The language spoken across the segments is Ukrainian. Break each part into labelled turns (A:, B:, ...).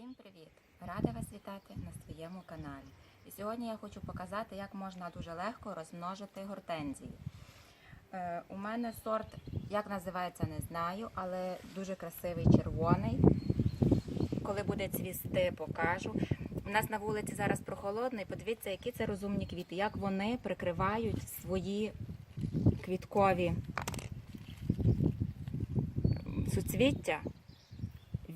A: Всім привіт! Рада вас вітати на своєму каналі. І сьогодні я хочу показати, як можна дуже легко розмножити гортензії. Е, у мене сорт, як називається, не знаю, але дуже красивий червоний. Коли буде цвісти, покажу. У нас на вулиці зараз прохолодно, і подивіться, які це розумні квіти, як вони прикривають свої квіткові суцвіття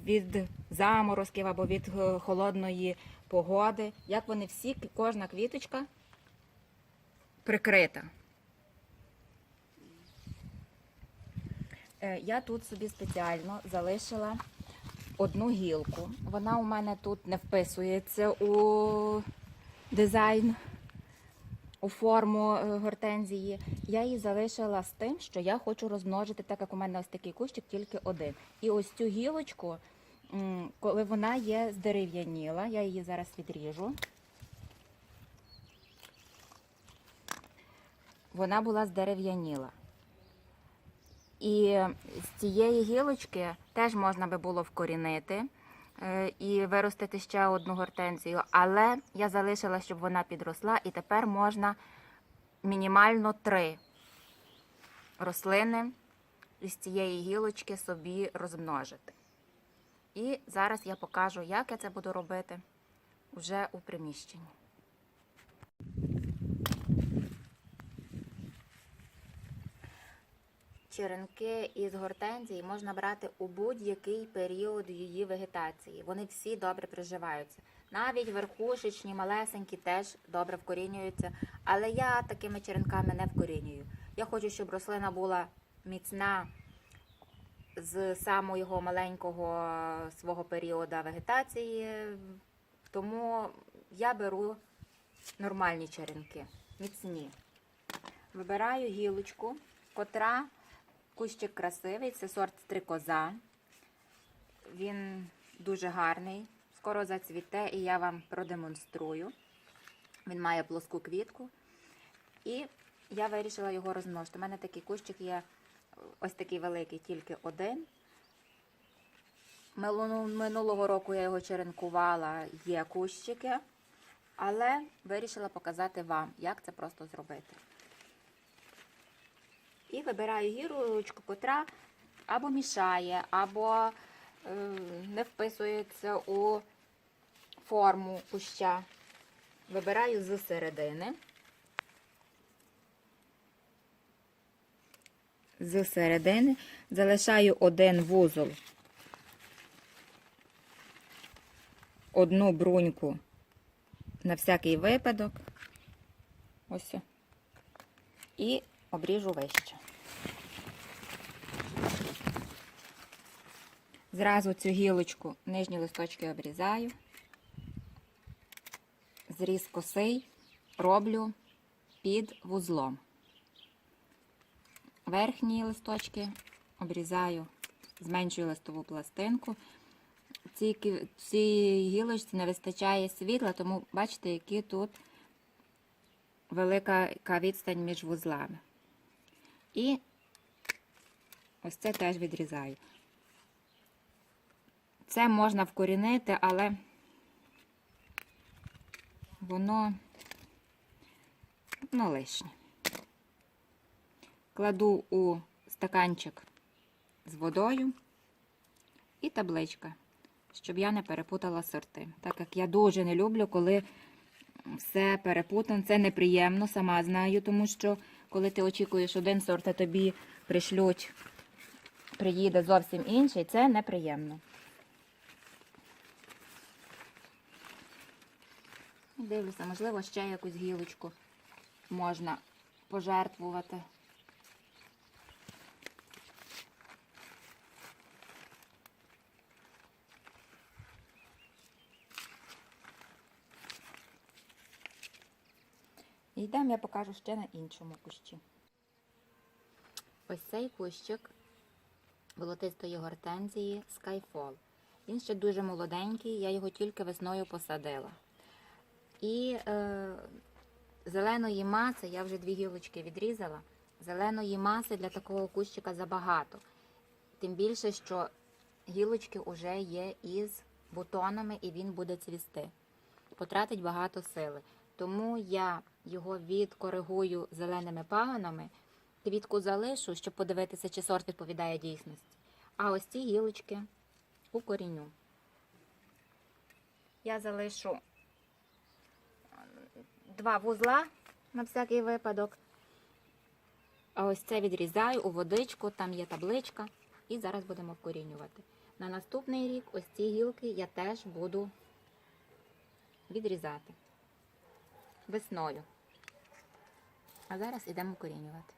A: від заморозків або від е, холодної погоди, як вони всі, кожна квіточка прикрита. Е, Я тут собі спеціально залишила одну гілку. Вона у мене тут не вписується у дизайн, у форму е, гортензії. Я її залишила з тим, що я хочу розмножити, так як у мене ось такий кущик, тільки один. І ось цю гілочку, коли вона є здерев'яніла, я її зараз відріжу. Вона була здерев'яніла. І з цієї гілочки теж можна би було вкорінити е, і виростити ще одну гортензію, але я залишила, щоб вона підросла, і тепер можна мінімально три рослини із цієї гілочки собі розмножити. І зараз я покажу, як я це буду робити вже у приміщенні. Черенки із гортензії можна брати у будь-який період її вегетації. Вони всі добре приживаються. Навіть верхушечні, малесенькі теж добре вкорінюються. Але я такими черенками не вкорінюю. Я хочу, щоб рослина була міцна з самого маленького свого періоду вегетації. Тому я беру нормальні черенки, міцні. Вибираю гілочку, котра Кущик красивий, це сорт стрикоза. Він дуже гарний. Скоро зацвіте і я вам продемонструю. Він має плоску квітку. І я вирішила його розмножити. У мене такий кущик є ось такий великий, тільки один. Минулого року я його черенкувала, є кущики, але вирішила показати вам, як це просто зробити. І вибираю гірочку, котра або мішає, або е, не вписується у форму куща. Вибираю з середини. З середини залишаю один вузол, одну бруньку на всякий випадок. Ось. І обріжу вище. Зразу цю гілочку нижні листочки обрізаю. Зріз косий роблю під вузлом. Верхні листочки обрізаю, зменшую листову пластинку. Цій, цій гілочці не вистачає світла, тому бачите, які тут велика відстань між вузлами. І ось це теж відрізаю. Це можна вкорінити, але воно ну, лишнє. Кладу у стаканчик з водою і табличка, щоб я не перепутала сорти. Так як я дуже не люблю, коли все перепутано. Це неприємно, сама знаю, тому що коли ти очікуєш один сорт, а тобі пришлють, приїде зовсім інший, це неприємно. Дивлюся, можливо, ще якусь гілочку можна пожертвувати. Йдемо, я покажу ще на іншому кущі. Ось цей кущик волотистої гортензії Skyfall. Він ще дуже молоденький, я його тільки весною посадила. І е, зеленої маси, я вже дві гілочки відрізала. Зеленої маси для такого кущика забагато. Тим більше, що гілочки вже є із бутонами і він буде цвісти. Потратить багато сили. Тому я його відкоригую зеленими пагонами, квітку залишу, щоб подивитися, чи сорт відповідає дійсності. А ось ці гілочки укоріню. Я залишу два вузла на всякий випадок. А ось це відрізаю у водичку, там є табличка, і зараз будемо вкорінювати. На наступний рік ось ці гілки я теж буду відрізати весною. А зараз ідемо вкорінювати.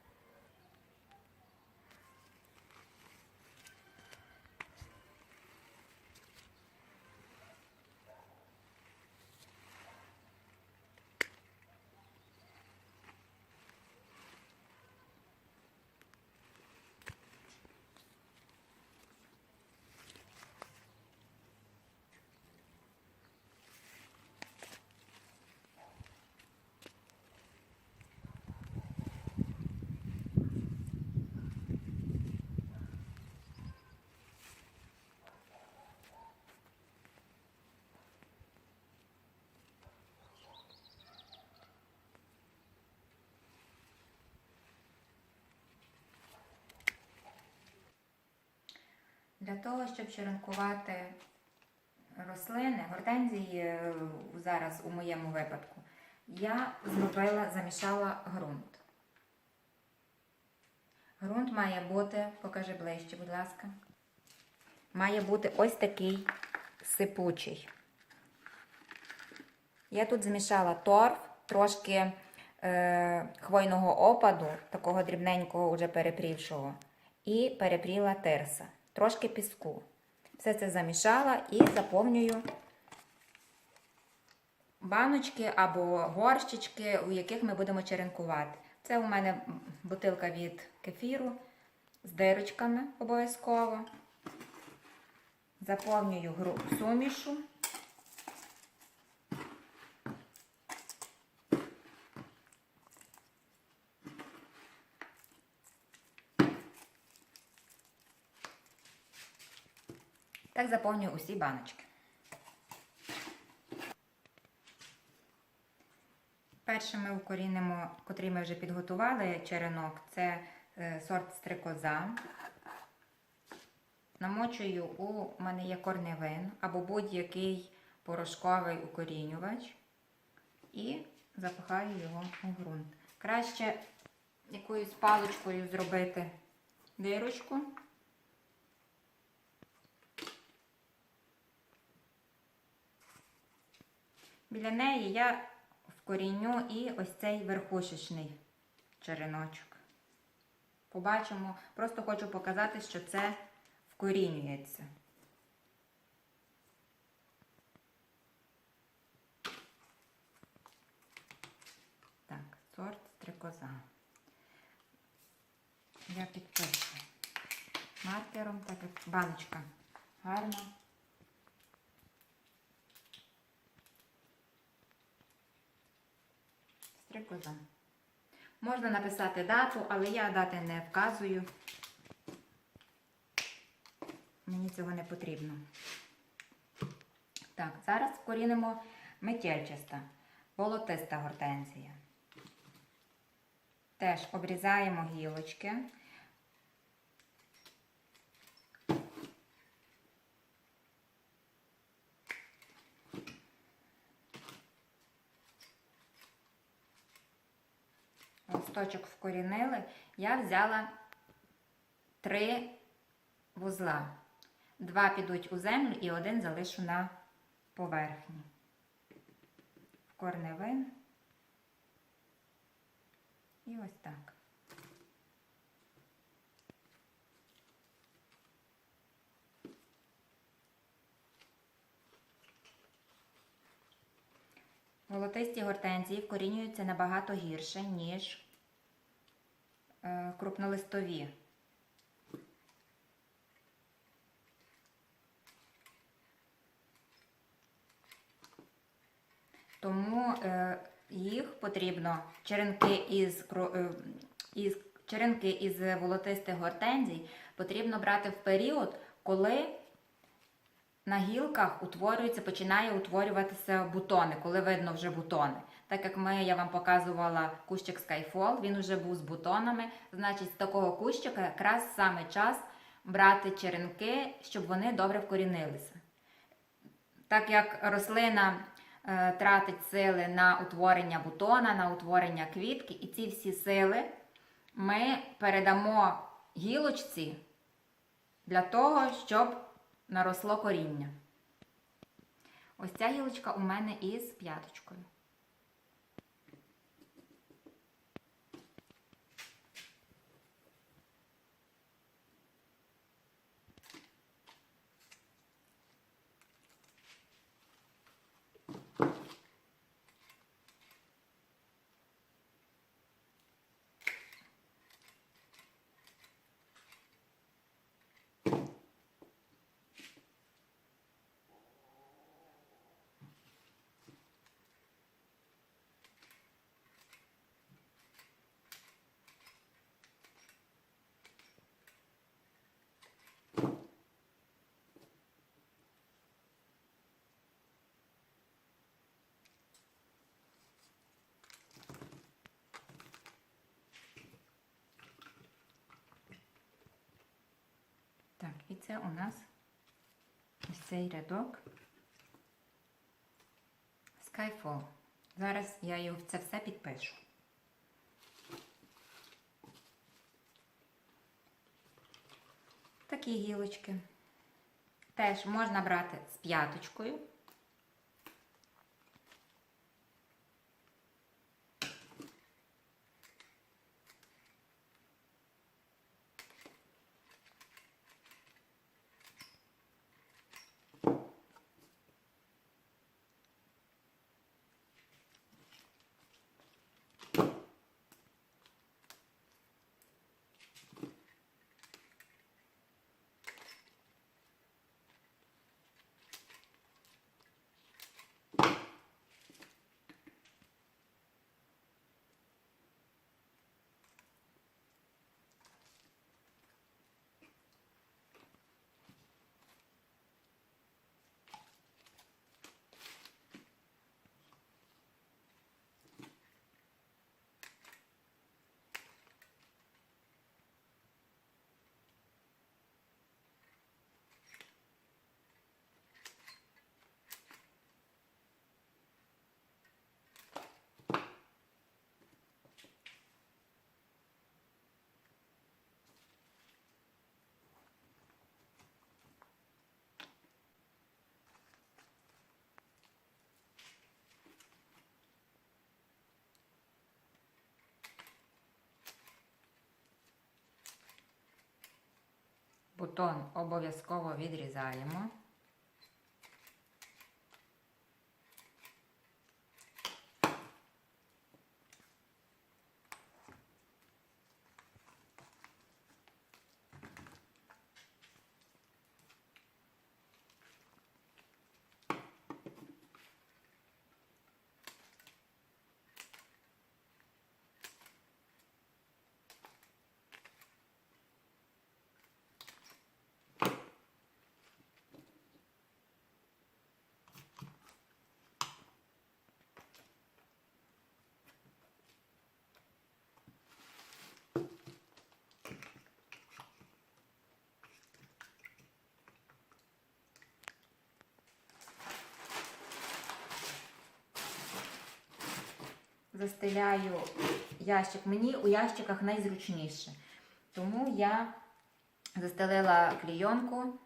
A: Для того, щоб черенкувати рослини, гортензії е, зараз у моєму випадку, я зробила, замішала ґрунт. Ґрунт має бути, покажи ближче, будь ласка. Має бути ось такий сипучий. Я тут змішала торф, трошки е, хвойного опаду, такого дрібненького, уже перепрівшого, і перепріла тирса, трошки піску. Все це замішала і заповнюю баночки або горщички, у яких ми будемо черенкувати. Це у мене бутилка від кефіру з дирочками обов'язково. Заповнюю сумішу. Так заповнюю усі баночки. Перше ми укорінимо, котрий ми вже підготували черенок, це е, сорт стрикоза. Намочую у мене є корневин або будь-який порошковий укорінювач і запихаю його у ґрунт. Краще якоюсь паличкою зробити дирочку. Біля неї я вкоріню і ось цей верхушечний череночок. Побачимо, просто хочу показати, що це вкорінюється. Так, сорт стрикоза. Я підпишу маркером, так як баночка гарна. Стрикоза. Можна написати дату, але я дати не вказую. Мені цього не потрібно. Так, зараз вкорінимо метельчаста, волотиста гортензія. Теж обрізаємо гілочки. Листочок вкорінили. Я взяла три вузла. Два підуть у землю і один залишу на поверхні. В корневин. І ось так. Волотисті гортензії вкорінюються набагато гірше, ніж крупнолистові. Тому е, їх потрібно черенки із, е, із черенки із волотистих гортензій потрібно брати в період, коли на гілках утворюється, починає утворюватися бутони, коли видно вже бутони. Так як ми, я вам показувала кущик Skyfall, він вже був з бутонами. Значить, з такого кущика якраз саме час брати черенки, щоб вони добре вкорінилися. Так як рослина е, тратить сили на утворення бутона, на утворення квітки, і ці всі сили ми передамо гілочці для того, щоб наросло коріння. Ось ця гілочка у мене із п'яточкою. Так, і це у нас ось цей рядок Skyfall. Зараз я його це все підпишу. Такі гілочки. Теж можна брати з п'яточкою. Бутон обов'язково відрізаємо. Застеляю ящик. Мені у ящиках найзручніше. Тому я застелила клійонку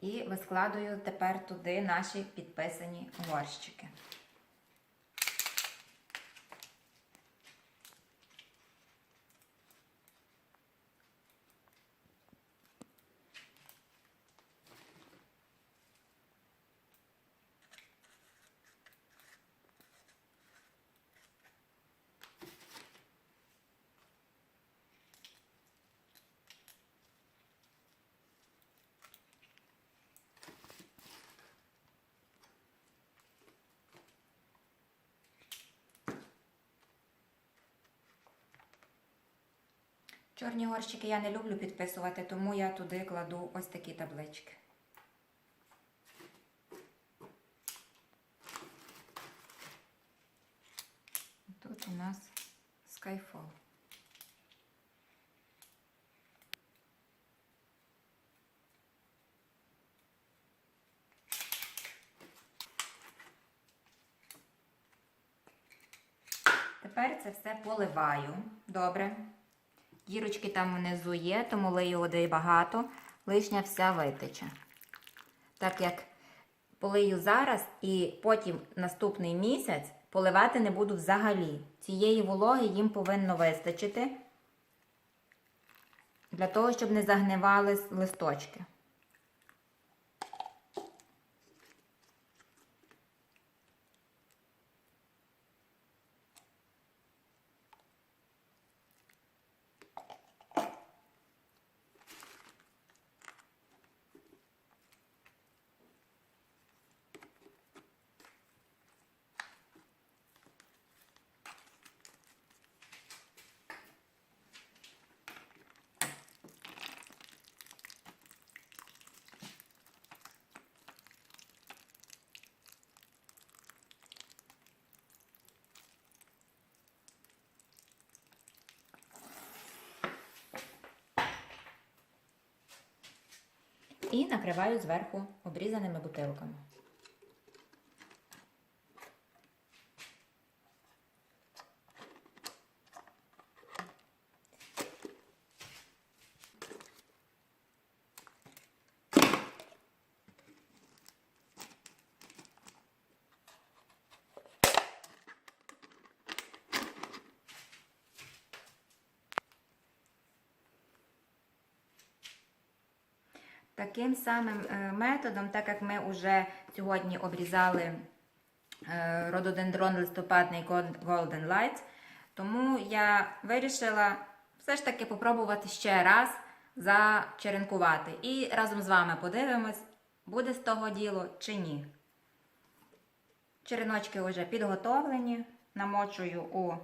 A: і вискладую тепер туди наші підписані горщики. Чорні горщики я не люблю підписувати, тому я туди кладу ось такі таблички. Тут у нас Skyfall. Тепер це все поливаю добре. Дірочки там внизу є, тому лию води багато, лишня вся витече. Так як полию зараз і потім наступний місяць поливати не буду взагалі. Цієї вологи їм повинно вистачити для того, щоб не загнивали листочки. І накриваю зверху обрізаними бутилками. Таким самим е, методом, так як ми вже сьогодні обрізали е, рододендрон листопадний Golden Light, тому я вирішила все ж таки попробувати ще раз зачеренкувати. І разом з вами подивимось, буде з того діло чи ні. Череночки вже підготовлені, намочую у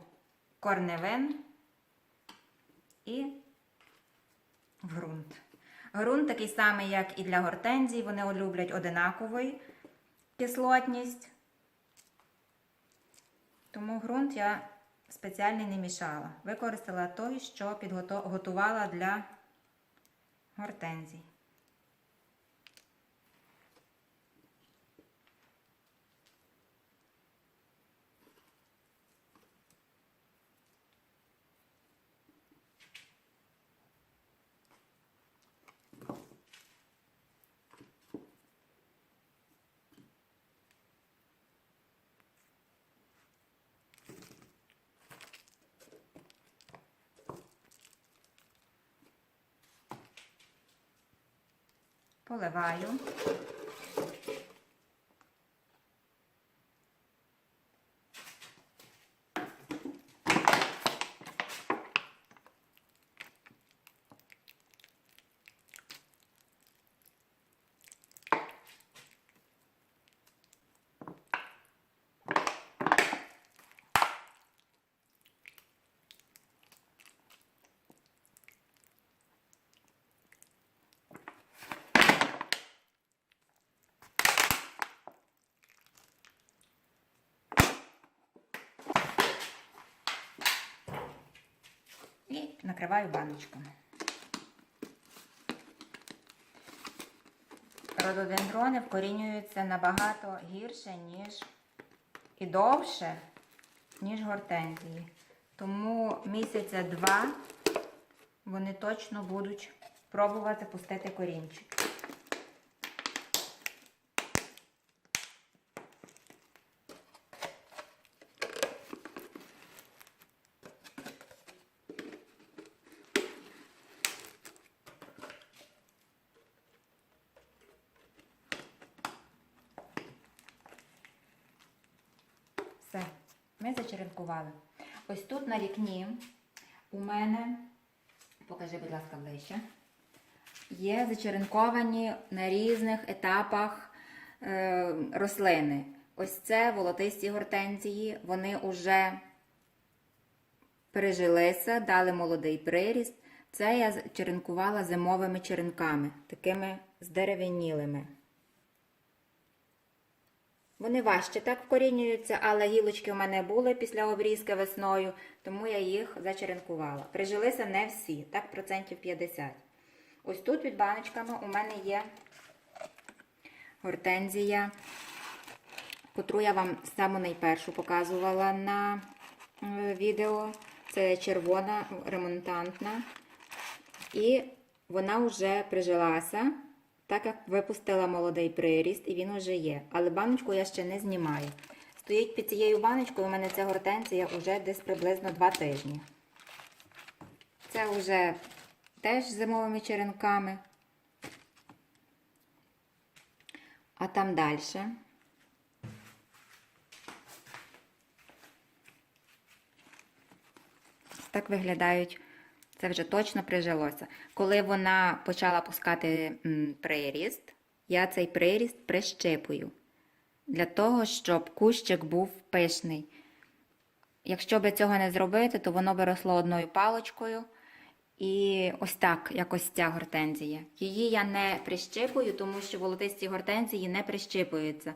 A: корневин і в ґрунт. Грунт такий самий, як і для гортензій, вони люблять одинакову кислотність. Тому ґрунт я спеціальний не мішала. Використала той, що підготувала для гортензій. Поливаю. І накриваю баночками. Рододендрони вкорінюються набагато гірше, ніж і довше, ніж гортензії. Тому місяця два вони точно будуть пробувати пустити корінчик. Все, ми зачеренкували. Ось тут на вікні у мене, покажи, будь ласка, ближче, є зачеренковані на різних етапах е, рослини. Ось це волотисті гортензії, вони вже пережилися, дали молодий приріст. Це я черенкувала зимовими черенками, такими здерев'янілими. Вони важче так вкорінюються, але гілочки у мене були після обрізки весною, тому я їх зачеренкувала. Прижилися не всі, так процентів 50. Ось тут під баночками у мене є гортензія, котру я вам саму найпершу показувала на е, відео. Це червона ремонтантна. І вона вже прижилася, так як випустила молодий приріст, і він вже є. Але баночку я ще не знімаю. Стоїть під цією баночкою у мене ця гортензія вже десь приблизно 2 тижні. Це вже теж зимовими черенками. А там далі. Так виглядають. Це вже точно прижилося. Коли вона почала пускати приріст, я цей приріст прищипую. Для того, щоб кущик був пишний. Якщо би цього не зробити, то воно би росло одною палочкою. І ось так, якось ця гортензія. Її я не прищипую, тому що волотисті гортензії не прищипуються.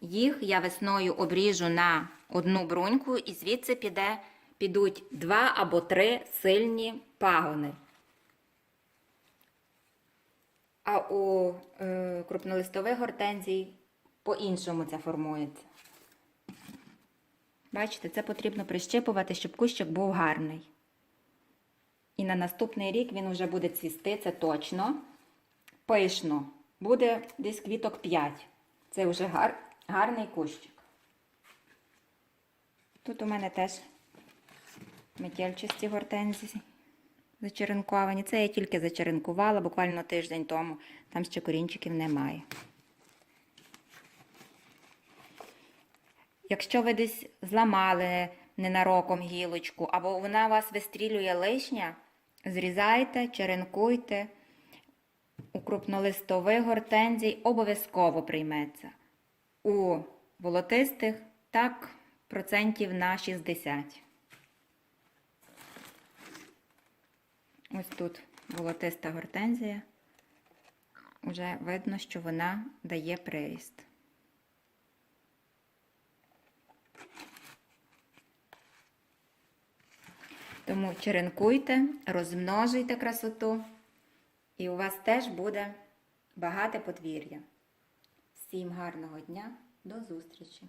A: Їх я весною обріжу на одну бруньку, і звідси піде, підуть два або три сильні пагони. А у е, крупнолистових гортензій по-іншому це формується. Бачите, це потрібно прищипувати, щоб кущик був гарний. І на наступний рік він вже буде цвісти, це точно. Пишно. Буде десь квіток 5. Це вже гар, гарний кущик. Тут у мене теж метельчасті гортензії зачеренковані. Це я тільки зачеренкувала буквально тиждень тому. Там ще корінчиків немає. Якщо ви десь зламали ненароком гілочку, або вона у вас вистрілює лишня, зрізайте, черенкуйте. У крупнолистових гортензій обов'язково прийметься. У волотистих так процентів на 60. Ось тут волотиста гортензія. Уже видно, що вона дає приріст. Тому черенкуйте, розмножуйте красоту, і у вас теж буде багате подвір'я. Всім гарного дня, до зустрічі!